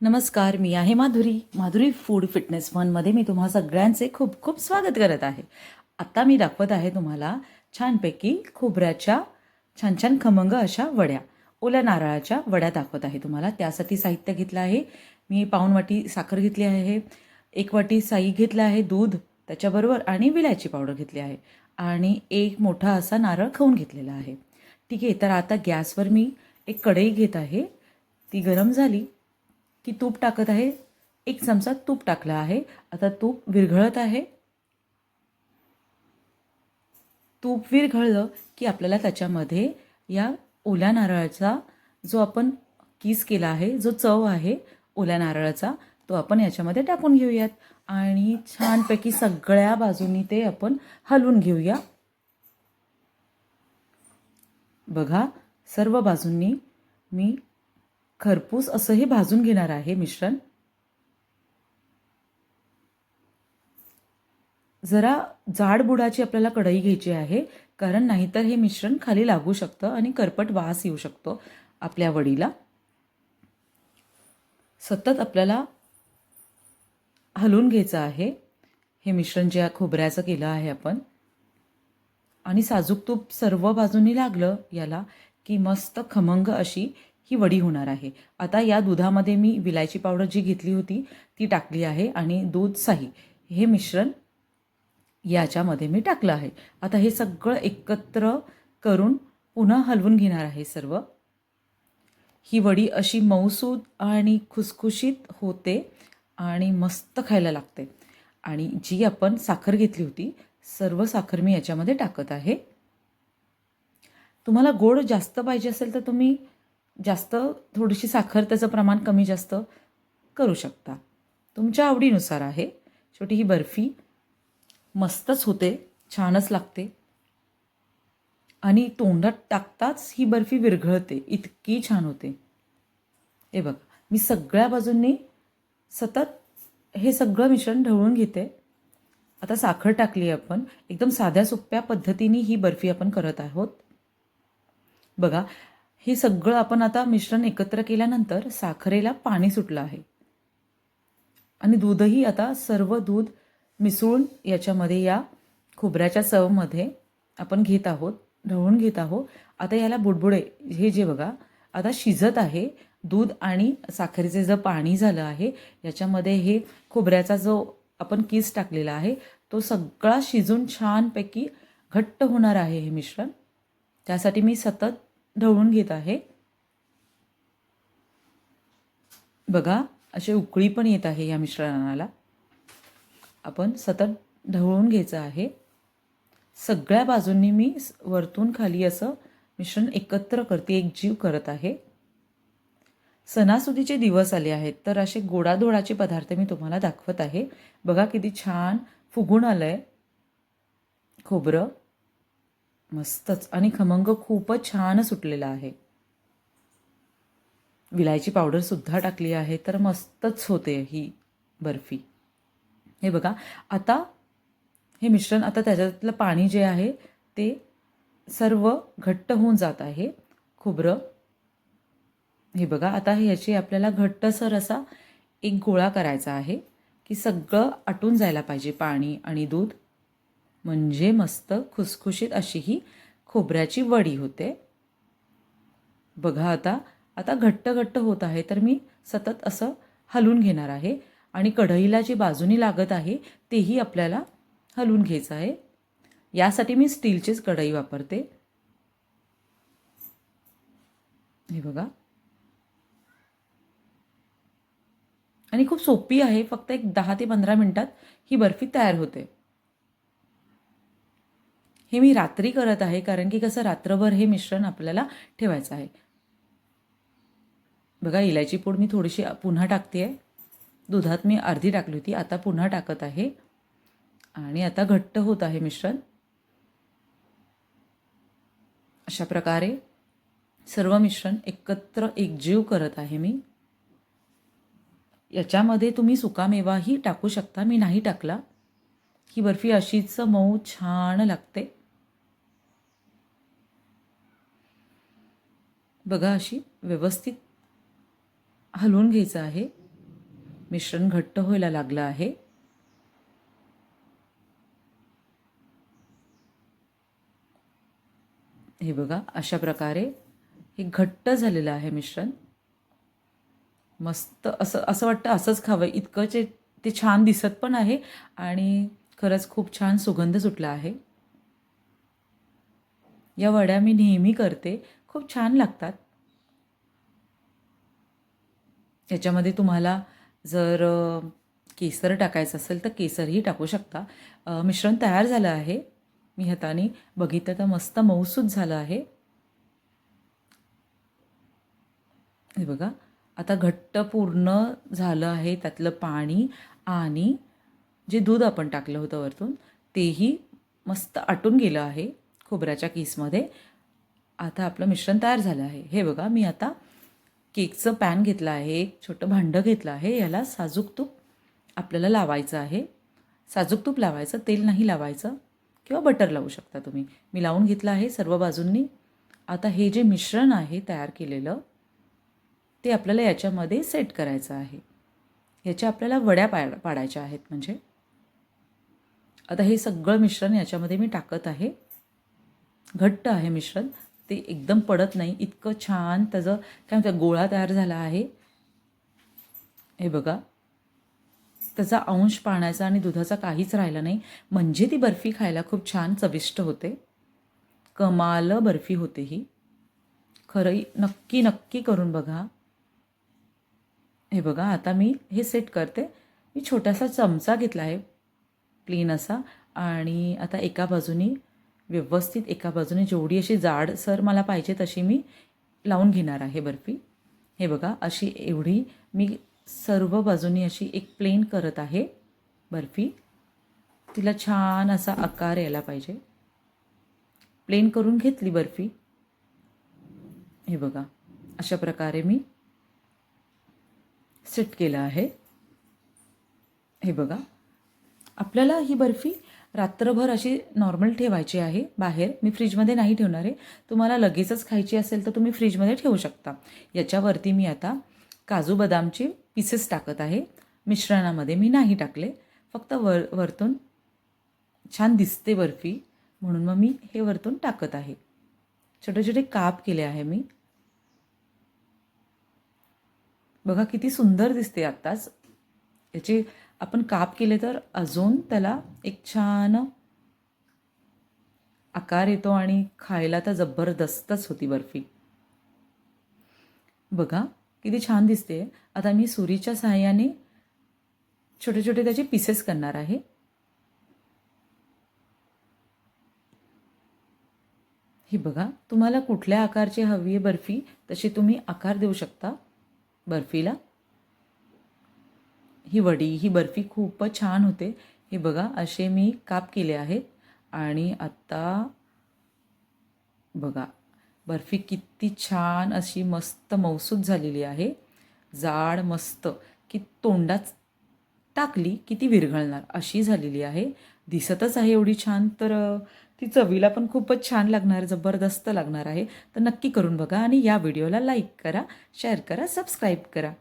नमस्कार मी आहे माधुरी. माधुरी फूड फिटनेस फनमध्ये मी तुम्हा सगळ्यांचे खूप खूप स्वागत करत आहे. आत्ता मी दाखवत आहे तुम्हाला छानपैकी खोबऱ्याच्या छान छान खमंग अशा वड्या. ओल्या नारळाच्या वड्या दाखवत आहे तुम्हाला. त्यासाठी साहित्य घेतलं आहे. मी पाऊण वाटी साखर घेतली आहे एक वाटी साई घेतलं आहे दूध त्याच्याबरोबर आणि विलायची पावडर घेतली आहे आणि एक मोठा असा नारळ खाऊन घेतलेला आहे. ठीक आहे तर आता गॅसवर मी एक कढई घेत आहे. ती गरम झाली. की तूप टाकत आहे. एक चमचा तूप टाकला आहे. आता तूप विरघळत आहे. तूप विरघळलं की आपल्याला त्याच्यामध्ये या ओल्या नारळाचा जो आपण किस केला आहे जो चव आहे ओल्या नारळाचा तो आपण याच्यामध्ये टाकून घेऊयात. आणि छानपैकी सगळ्या बाजूनी ते आपण हलवून घेऊया. बघा सर्व बाजूंनी मी खरपूस असं हे भाजून घेणार आहे मिश्रण. जरा जाड बुडाची आपल्याला कढई घ्यायची आहे कारण नाहीतर हे मिश्रण खाली लागू शकतं आणि करपट वास येऊ शकतो आपल्या वडीला. सतत आपल्याला हलवून घ्यायचं आहे. हे मिश्रण जे खोबऱ्याचं केलं आहे आपण. आणि साजूक तूप सर्व बाजूनी लागलं याला की मस्त खमंग अशी ही वडी होणार आहे. आता या दुधामध्ये मी विलायची पावडर जी घेतली होती ती टाकली आहे आणि दूध साही हे मिश्रण याच्यामध्ये मी टाकलं आहे. आता हे सगळं एकत्र करून पुन्हा हलवून घेणार आहे सर्व. ही वडी अशी मऊसूद आणि खुसखुशीत होते आणि मस्त खायला लागते. आणि जी आपण साखर घेतली होती सर्व साखर मी याच्यामध्ये टाकत आहे. तुम्हाला गोड जास्त पाहिजे असेल तर तुम्ही जास्त थोडीशी साखर त्याचं प्रमाण कमी जास्त करू शकता. तुमच्या आवडीनुसार आहे. शेवटी ही बर्फी मस्तच होते छानच लागते. आणि तोंडात टाकताच ही बर्फी विरघळते इतकी छान होते. हे बघ मी सगळ्या बाजूंनी सतत हे सगळं मिश्रण ढवळून घेते. आता साखर टाकली आपण. एकदम साध्या सोप्या पद्धतीने ही बर्फी आपण करत आहोत. बघा हे सगळं आपण आता मिश्रण एकत्र केल्यानंतर साखरेला पाणी सुटलं आहे. आणि दूधही आता सर्व दूध मिसळून याच्यामध्ये या खोबऱ्याच्या चवमध्ये आपण घेत आहोत ढवळून घेत आहोत. आता याला बुडबुडे हे जे बघा आता शिजत आहे. दूध आणि साखरेचे जे पाणी झालं आहे याच्यामध्ये हे खोबऱ्याचा जो आपण किस टाकलेला आहे तो सगळा शिजून छानपैकी घट्ट होणार आहे हे मिश्रण. त्यासाठी मी सतत ढवळून घेत आहे. बघा असे उकळी पण येत आहे या मिश्रणाला. आपण सतत ढवळून घ्यायचं आहे. सगळ्या बाजूंनी मी वरतून खाली असं मिश्रण एकत्र करते एक जीव करत आहे. सणासुदीचे दिवस आले आहेत तर असे गोडाधोडाचे पदार्थ मी तुम्हाला दाखवत आहे. बघा किती छान फुगून आलं आहे खोबरं मस्तच. आणि खमंग खूपच छान सुटलेला आहे. विलायची पावडरसुद्धा टाकली आहे तर मस्तच होते ही बर्फी. हे बघा आता हे मिश्रण आता त्याच्यातलं पाणी जे आहे ते सर्व घट्ट होऊन जात आहे. खोबरं. हे बघा आता ह्याची आपल्याला घट्टसर असा एक गोळा करायचा आहे की सगळं आटून जायला पाहिजे पाणी आणि दूध. म्हणजे मस्त खुसखुशीत अशी ही खोबऱ्याची वडी होते. बघा आता आता घट्ट घट्ट होत आहे तर मी सतत असं हलवून घेणार आहे आणि कढईला जी बाजूनी लागत आहे तेही आपल्याला हलवून घ्यायचं आहे. यासाठी मी स्टीलचीच कढई वापरते. हे बघा. आणि खूप सोपी आहे फक्त एक दहा ते पंधरा मिनटात ही बर्फी तयार होते. हे मी रात्री करत आहे कारण की कसं रात्रभर हे मिश्रण आपल्याला ठेवायचं आहे. बघा इलायची पूड मी थोडीशी पुन्हा टाकते आहे दुधात मी अर्धी टाकली होती आता पुन्हा टाकत आहे. आणि आता घट्ट होत आहे मिश्रण. अशा प्रकारे सर्व मिश्रण एकत्र एकजीव करत आहे मी. याच्यामध्ये तुम्ही सुकामेवाही टाकू शकता मी नाही टाकला. ही बर्फी अशीच मऊ छान लागते. बघा अशी व्यवस्थित हलवून घ्यायचं आहे. मिश्रण घट्ट व्हायला लागलं आहे. हे बघा अशा प्रकारे हे घट्ट झालेलं आहे मिश्रण. मस्त असं असं वाटतं असंच खावं. इतकं जे ते छान दिसत पण आहे आणि खरंच खूप छान सुगंध सुटला आहे. या वड्या मी नेहमी करते. खूप छान लागतात. याच्यामध्ये तुम्हाला जर केसर टाकायचं असेल तर केसरही टाकू शकता. मिश्रण तयार झालं आहे. मी हाताने बघितलं तर मस्त मऊसूत झालं आहे. हे बघा आता घट्ट पूर्ण झालं आहे त्यातलं पाणी आणि जे दूध आपण टाकलं होतं वरतून तेही मस्त आटून गेलं आहे खोबऱ्याच्या किसमध्ये. आता आपलं मिश्रण तयार झालं आहे. हे बघा मी आता केकचं पॅन घेतलं आहे एक छोटं भांडं घेतलं आहे. याला साजूक तूप आपल्याला लावायचं आहे. साजूक तूप लावायचं तेल नाही लावायचं किंवा बटर लावू शकता तुम्ही. मी लावून घेतलं आहे सर्व बाजूंनी. आता हे जे मिश्रण आहे तयार केलेलं ते आपल्याला याच्यामध्ये सेट करायचं आहे. ह्याच्या आपल्याला वड्या पाड पाडायच्या आहेत म्हणजे. आता हे सगळं मिश्रण याच्यामध्ये मी टाकत आहे. घट्ट आहे मिश्रण. ते एकदम पडत नाही. इतकं छान त्याचं काय म्हणतात गोळा तयार झाला आहे. हे बघा. त्याचा अंश पाण्याचा आणि दुधाचा काहीच राहिला नाही. म्हणजे ती बर्फी खायला खूप छान चविष्ट होते. कमाल बर्फी होते ही. खरंही नक्की नक्की करून बघा. हे बघा आता मी हे सेट करते. मी छोटासा चमचा घेतला आहे. क्लीन असा. आणि आता एका बाजूनी व्यवस्थित एका बाजूने जेवढी अशी जाड सर मला पाहिजे तशी मी लावून घेणार आहे बर्फी. हे बघा अशी एवढी मी सर्व बाजूनी अशी एक प्लेन करत आहे बर्फी. तिला छान असा आकार यायला पाहिजे. प्लेन करून घेतली बर्फी. हे बघा अशा प्रकारे मी सेट केलं आहे. हे बघा आपल्याला ही बर्फी रात्रभर अशी नॉर्मल ठेवायची आहे. बाहेर मी फ्रीजमध्ये नाही ठेवणार आहे. तुम्हाला लगेचच खायची असेल तर तुम्ही फ्रीजमध्ये ठेवू शकता. याच्यावरती मी आता काजू बदामचे पीसेस टाकत आहे. मिश्रणामध्ये मी नाही टाकले. फक्त वर वरतून छान दिसते बर्फी. म्हणून मग मी हे वरतून टाकत आहे. छोटे छोटे काप केले आहे मी. बघा किती सुंदर दिसते आत्ताच. याचे आपण काप केले तर अजून त्याला एक छान आकार येतो आणि खायला तर जबरदस्तच होती बर्फी. बघा किती छान दिसते. आता मी सुरीच्या सहाय्याने छोटे छोटे त्याचे पीसेस करणार आहे. ही बघा तुम्हाला कुठल्या आकारची हवी आहे बर्फी तशी तुम्ही आकार देऊ शकता बर्फीला. ही वडी ही बर्फी खूपच छान होते. हे बघा असे मी काप केले आहेत. आणि आत्ता बघा बर्फी किती छान अशी मस्त मौसूद झालेली आहे. जाड मस्त की तोंडात टाकली की ती विरघळणार अशी झालेली आहे. दिसतच आहे एवढी छान तर ती चवीला पण खूपच छान लागणार जबरदस्त लागणार आहे. तर नक्की करून बघा आणि या व्हिडिओला लाईक करा शेअर करा सबस्क्राईब करा.